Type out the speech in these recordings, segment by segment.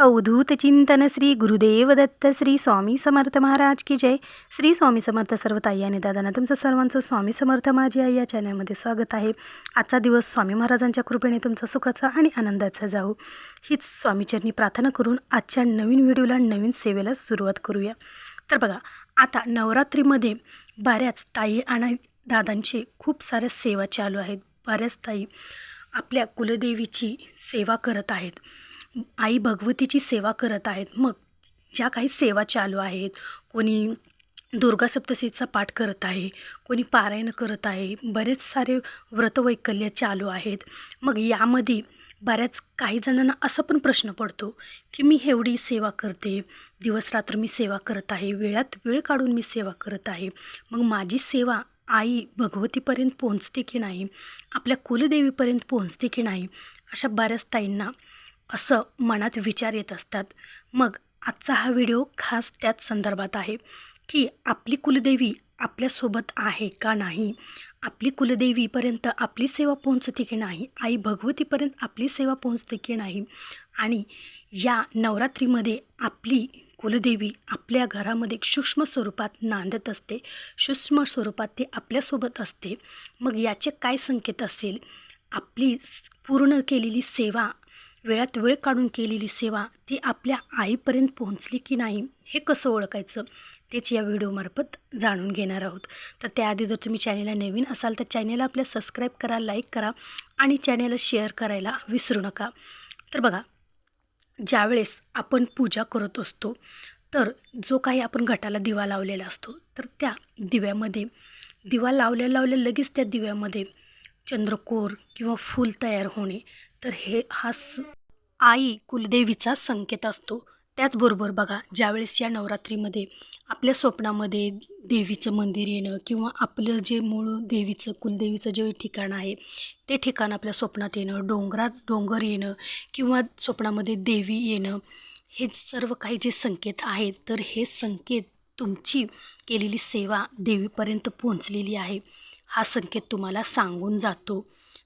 अवधूत चिंतन श्री गुरुदेव दत्त श्री स्वामी समर्थ महाराज की जय. श्री स्वामी समर्थ सर्व ताई आणि दादांना तुमचं सर्वांचं स्वामी समर्थ माझी आई या चॅनलमध्ये स्वागत आहे. आजचा दिवस स्वामी महाराजांच्या कृपेने तुमचा सुखाचा आणि आनंदाचा जाऊ हीच स्वामीचरणी प्रार्थना करून आजच्या नवीन व्हिडिओला नवीन सेवेला सुरुवात करूया. तर बघा आता नवरात्रीमध्ये बऱ्याच ताई आणि दादांची खूप साऱ्या सेवा चालू आहेत. बऱ्याच ताई आपल्या कुलदेवीची सेवा करत आहेत. आई भगवतीची सेवा करत आहेत. मग ज्या काही सेवा चालू आहेत कोणी दुर्गा सप्तशतीचा पाठ करत आहे कोणी पारायण करत आहे बरेच सारे व्रतवैकल्य चालू आहेत. मग यामध्ये बऱ्याच काही जणांना असा पण प्रश्न पडतो की मी एवढी सेवा करते दिवसरात्र मी सेवा करत आहे वेळात वेळ काढून मी सेवा करत आहे. मग माझी सेवा आई भगवतीपर्यंत पोहोचते की नाही? आपल्या कुलदेवीपर्यंत पोहोचते की नाही? अशा बऱ्याच ताईंना असं मनात विचार येत असतात. मग आजचा हा व्हिडिओ खास त्याच संदर्भात आहे की आपली कुलदेवी आपल्यासोबत आहे का नाही? आपली कुलदेवीपर्यंत आपली सेवा पोहोचते की नाही? आई भगवतीपर्यंत आपली सेवा पोहोचते की नाही? आणि या नवरात्रीमध्ये आपली कुलदेवी आपल्या घरामध्ये सूक्ष्म स्वरूपात नांदत असते सूक्ष्म स्वरूपात ती आपल्यासोबत असते. मग याचे काय संकेत असेल? आपली पूर्ण केलेली सेवा वेळात वेळ काढून केलेली सेवा ती आपल्या आईपर्यंत पोहोचली की नाही हे कसं ओळखायचं? तेच या व्हिडिओमार्फत जाणून घेणार आहोत. तर त्याआधी जर तुम्ही चॅनेलला नवीन असाल तर चॅनेलला आपल्या सबस्क्राईब करा लाईक करा आणि चॅनेलला शेअर करायला विसरू नका. तर बघा ज्यावेळेस आपण पूजा करत असतो तर जो काही आपण घटाला दिवा लावलेला असतो तर त्या दिव्यामध्ये दिवा लावल्या लावल्या लगेच त्या दिव्यामध्ये चंद्रकोर किंवा फूल तयार होणे तर हे हा स आई कुलदेवीचा संकेत असतो. त्याचबरोबर बघा ज्यावेळेस या नवरात्रीमध्ये आपल्या स्वप्नामध्ये देवीचं मंदिर येणं किंवा आपलं जे मूळ देवीचं कुलदेवीचं जे ठिकाण आहे ते ठिकाण आपल्या स्वप्नात येणं डोंगरात डोंगर येणं किंवा स्वप्नामध्ये देवी येणं हे सर्व काही जे संकेत आहेत तर हे संकेत तुमची केलेली सेवा देवीपर्यंत पोहोचलेली आहे. हा संकेत तुम्हाला सांगून जातो.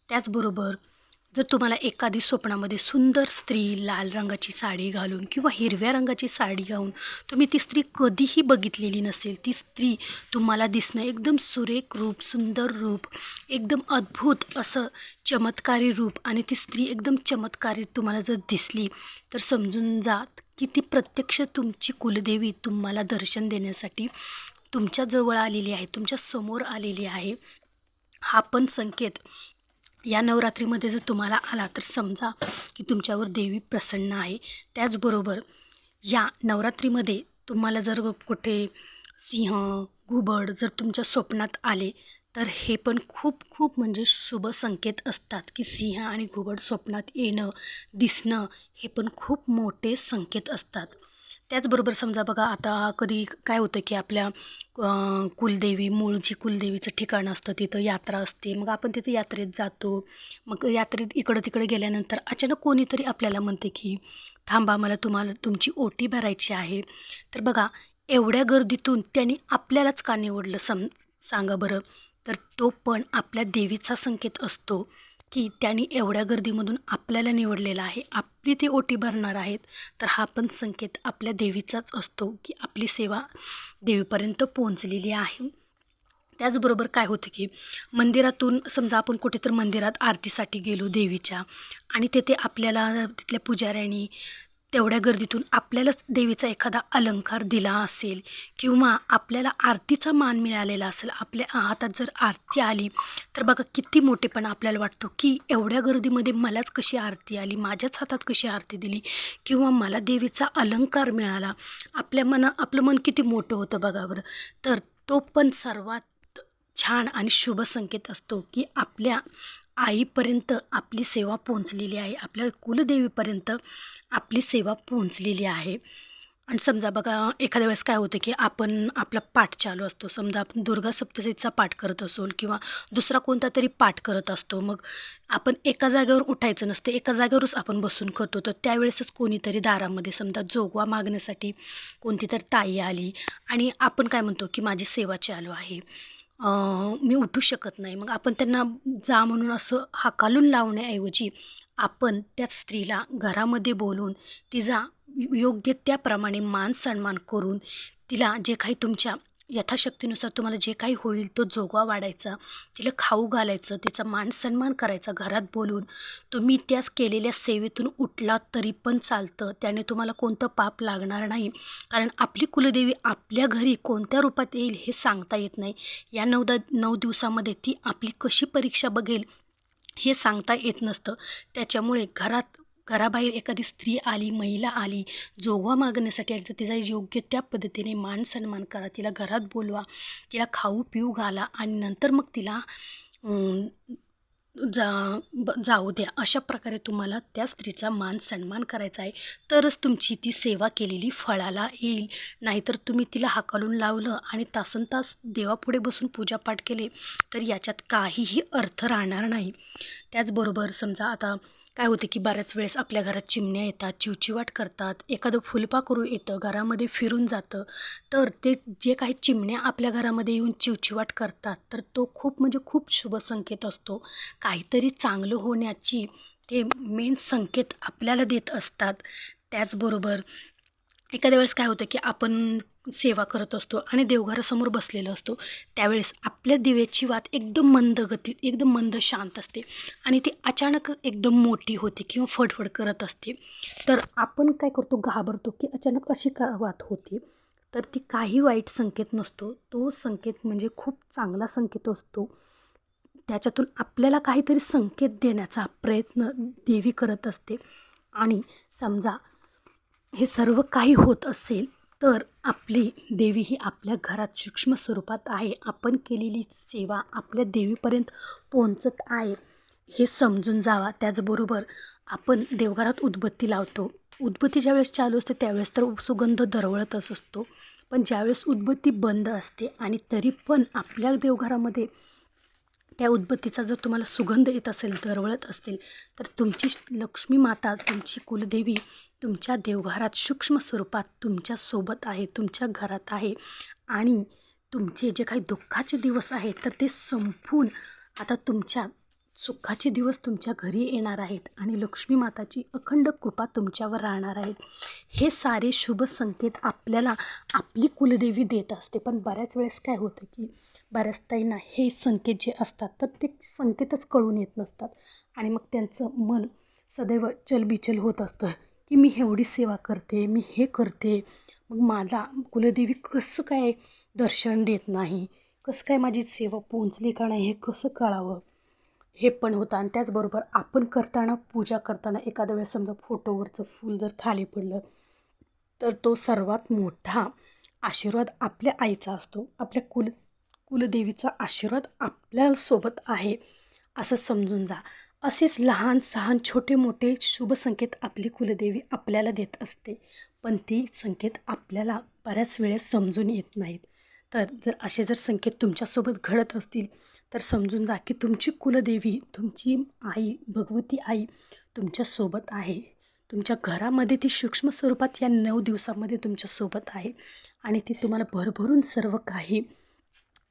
त्याचबरोबर जर तुम्हाला एखादी स्वप्नामध्ये सुंदर स्त्री लाल रंगाची साडी घालून किंवा हिरव्या रंगाची साडी घालून तुम्ही ती स्त्री कधीही बघितलेली नसेल ती स्त्री तुम्हाला दिसणं एकदम सुरेख रूप सुंदर रूप एकदम अद्भुत असं चमत्कारी रूप आणि ती स्त्री एकदम चमत्कारी तुम्हाला जर दिसली तर समजून जात की ती प्रत्यक्ष तुमची कुलदेवी तुम्हाला दर्शन देण्यासाठी तुमच्या जवळ आलेली आहे तुमच्यासमोर आलेली आहे. हा पण संकेत या नवरात्रीमध्ये जर तुम्हाला आला तर समजा की तुमच्यावर देवी प्रसन्न आहे. त्याचबरोबर या नवरात्रीमध्ये तुम्हाला जर कुठे सिंह घुबड जर तुमच्या स्वप्नात आले तर हे पण खूप खूप म्हणजे शुभ संकेत असतात की सिंह आणि घुबड स्वप्नात येणं दिसणं हे पण खूप मोठे संकेत असतात. त्याचबरोबर समजा बघा आता कधी काय होतं की आपल्या कुलदेवी मूळची कुलदेवीचं ठिकाण असतं तिथं यात्रा असते. मग आपण तिथं यात्रेत जातो. मग यात्रेत इकडं तिकडे गेल्यानंतर अचानक कोणीतरी आपल्याला म्हणते की थांबा मला तुम्हाला तुमची ओटी भरायची आहे. तर बघा एवढ्या गर्दीतून त्यांनी आपल्यालाच का निवडलं? सम सांगा बरं. तर तो पण आपल्या देवीचा संकेत असतो. की त्यांनी एवढ्या गर्दीमधून आपल्याला निवडलेला आहे. आपली ते ओटी भरणार आहेत. तर हा पण संकेत आपल्या देवीचाच असतो की आपली सेवा देवीपर्यंत पोहोचलेली आहे. त्याचबरोबर काय होतं की मंदिरातून समजा आपण कुठे तर मंदिरात आरतीसाठी गेलो देवीच्या आणि तेथे आपल्याला तिथल्या पुजाऱ्यांनी तेवढ्या गर्दीतून आपल्यालाच देवीचा एखादा अलंकार दिला असेल किंवा आपल्याला आरतीचा मान मिळालेला असेल आपल्या हातात जर आरती आली तर बघा किती मोठेपणा आपल्याला वाटतो की एवढ्या गर्दीमध्ये मलाच कशी आरती आली माझ्याच हातात कशी आरती दिली किंवा मला देवीचा अलंकार मिळाला. आपल्या मना आपलं मन किती मोठं होतं बघा बरं. तर तो पण सर्वात छान आणि शुभ संकेत असतो की आपल्या आईपर्यंत आपली सेवा पोहोचलेली आहे. आपल्या कुलदेवीपर्यंत आपली सेवा पोहोचलेली आहे. आणि समजा बघा एखाद्या वेळेस काय होतं की आपण आपला पाठ चालू असतो. समजा आपण दुर्गा सप्तशतीचा पाठ करत असो किंवा दुसरा कोणता तरी पाठ करत असतो. मग आपण एका जागेवर उठायचं नसतं. एका जागेवरच आपण बसून करतो. तर त्यावेळेसच कोणीतरी दारामध्ये समजा जोगवा मागण्यासाठी कोणती तर ताई आली. आणि आपण काय म्हणतो की माझी सेवा चालू आहे. मी उठू शकत नाही. मग आपण त्यांना जा म्हणून असं हाकालून लावण्याऐवजी आपण त्या स्त्रीला घरामध्ये बोलून तिचा योग्य त्याप्रमाणे मान सन्मान करून तिला जे काही तुमच्या यथाशक्तीनुसार तुम्हाला जे काही होईल तो जोगवा वाढायचा तिला खाऊ घालायचं तिचा मान सन्मान करायचा घरात बोलून. तुम्ही त्याच केलेल्या सेवेतून उठलात तरी पण चालतं. त्याने तुम्हाला कोणतं पाप लागणार नाही. कारण आपली कुलदेवी आपल्या घरी कोणत्या रूपात येईल हे सांगता येत नाही. या नऊ द नऊ दिवसामध्ये ती आपली कशी परीक्षा बघेल हे सांगता येत नसतं. त्याच्यामुळे घरात घराबाहेर एखादी स्त्री आली महिला आली जोगवा मागण्यासाठी आली तर तिचा योग्य त्या पद्धतीने मान सन्मान करा. तिला घरात बोलवा तिला खाऊ पिऊ घाला आणि नंतर मग तिला जा ब जाऊ द्या. अशा प्रकारे तुम्हाला त्या स्त्रीचा मान सन्मान करायचा आहे. तरच तुमची ती सेवा केलेली फळाला येईल. नाहीतर तुम्ही तिला हाकलून लावलं आणि तासन तास देवापुढे बसून पूजापाठ केले तर याच्यात काहीही अर्थ राहणार नाही. त्याचबरोबर समजा आता काय होते की बऱ्याच वेळेस आपल्या घरात चिमण्या येतात चिवचिवाट करतात एखादं फुलपाखरू येतं घरामध्ये फिरून जातं. तर ते जे काही चिमण्या आपल्या घरामध्ये येऊन चिवचिवाट करतात तर तो खूप म्हणजे खूप शुभ संकेत असतो. काहीतरी चांगलं होण्याची ते मेन संकेत आपल्याला देत असतात. त्याचबरोबर एखाद्या वेळेस काय होतं की आपण सेवा करत असतो आणि देवघरासमोर बसलेलो असतो. त्यावेळेस आपल्या दिव्याची वात एकदम मंद गतीत एकदम मंद शांत असते आणि ती अचानक एकदम मोठी होते किंवा फडफड करत असते. तर आपण काय करतो घाबरतो की अचानक अशी का वात होते तर ती काही वाईट संकेत नसतो. तो संकेत म्हणजे खूप चांगला संकेत असतो. त्याच्यातून आपल्याला काहीतरी संकेत देण्याचा प्रयत्न देवी करत असते. आणि समजा हे सर्व काही होत असेल तर आपली देवी ही आपल्या घरात सूक्ष्म स्वरूपात आहे. आपण केलेली सेवा आपल्या देवीपर्यंत पोहोचत आहे हे समजून जावा. त्याचबरोबर आपण देवघरात उदबत्ती लावतो. उदबत्ती ज्यावेळेस चालू असते त्यावेळेस तर सुगंध दरवळतच असतो. पण ज्यावेळेस उदबत्ती बंद असते आणि तरी पण आपल्या देवघरामध्ये त्या उदबत्तीचा जर तुम्हाला सुगंध येत असेल दरवळत असेल तर तुमची लक्ष्मी माता तुमची कुलदेवी तुमच्या देवघरात सूक्ष्म स्वरूपात तुमच्यासोबत आहे तुमच्या घरात आहे. आणि तुमचे जे काही दुःखाचे दिवस आहेत तर ते संपून आता तुमच्या सुखाचे दिवस तुमच्या घरी येणार आहेत आणि लक्ष्मी माताची अखंड कृपा तुमच्यावर राहणार आहेत हे सारे शुभ संकेत आपल्याला आपली कुलदेवी देत असते. पण बऱ्याच वेळेस काय होतं की बऱ्याच ताईंना हे संकेत जे असतात तर ते संकेतच कळून येत नसतात. आणि मग त्यांचं मन सदैव चलबिचल होत असतं की मी एवढी सेवा करते मी हे करते. मग माझा कुलदेवी कसं काय दर्शन देत नाही? कसं काय माझी सेवा पोचली का नाही? हे कसं कळावं? हे पण होतं. आणि त्याचबरोबर आपण करताना पूजा करताना एखाद्या वेळेस समजा फोटोवरचं फूल जर खाली पडलं तर तो सर्वात मोठा आशीर्वाद आपल्या आईचा असतो. आपल्या कुल कुलदेवीचा आशीर्वाद आपल्यासोबत आहे असं समजून जा. असेच लहान सहान छोटे मोठे शुभ संकेत आपली कुलदेवी आपल्याला देत असते. पण ती संकेत आपल्याला बऱ्याच वेळेस समजून येत नाहीत. तर जर असे जर संकेत तुमच्यासोबत घडत असतील तर समजून जा की तुमची कुलदेवी तुमची आई भगवती आई तुमच्यासोबत आहे. तुमच्या घरामध्ये ती सूक्ष्म स्वरूपात या नऊ दिवसामध्ये तुमच्यासोबत आहे आणि ती तुम्हाला भरभरून सर्व काही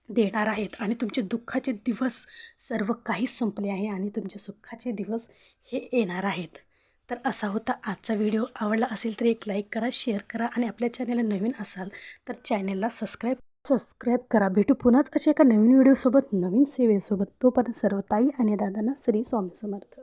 देणार आहेत आणि तुमचे दुःखाचे दिवस सर्व काही संपले आहे आणि तुमचे सुखाचे दिवस हे येणार आहेत. तर असा होता आजचा व्हिडिओ. आवडला असेल तर एक लाईक करा शेअर करा आणि आपल्या चॅनलला नवीन असाल तर चॅनलला सबस्क्राईब सबस्क्राईब करा. भेटू पुन्हाच अशा एका नवीन व्हिडिओसोबत नवीन सेवेसोबत तोपर्यंत सर्व ताई आणि दादांना श्री स्वामी समर्थ.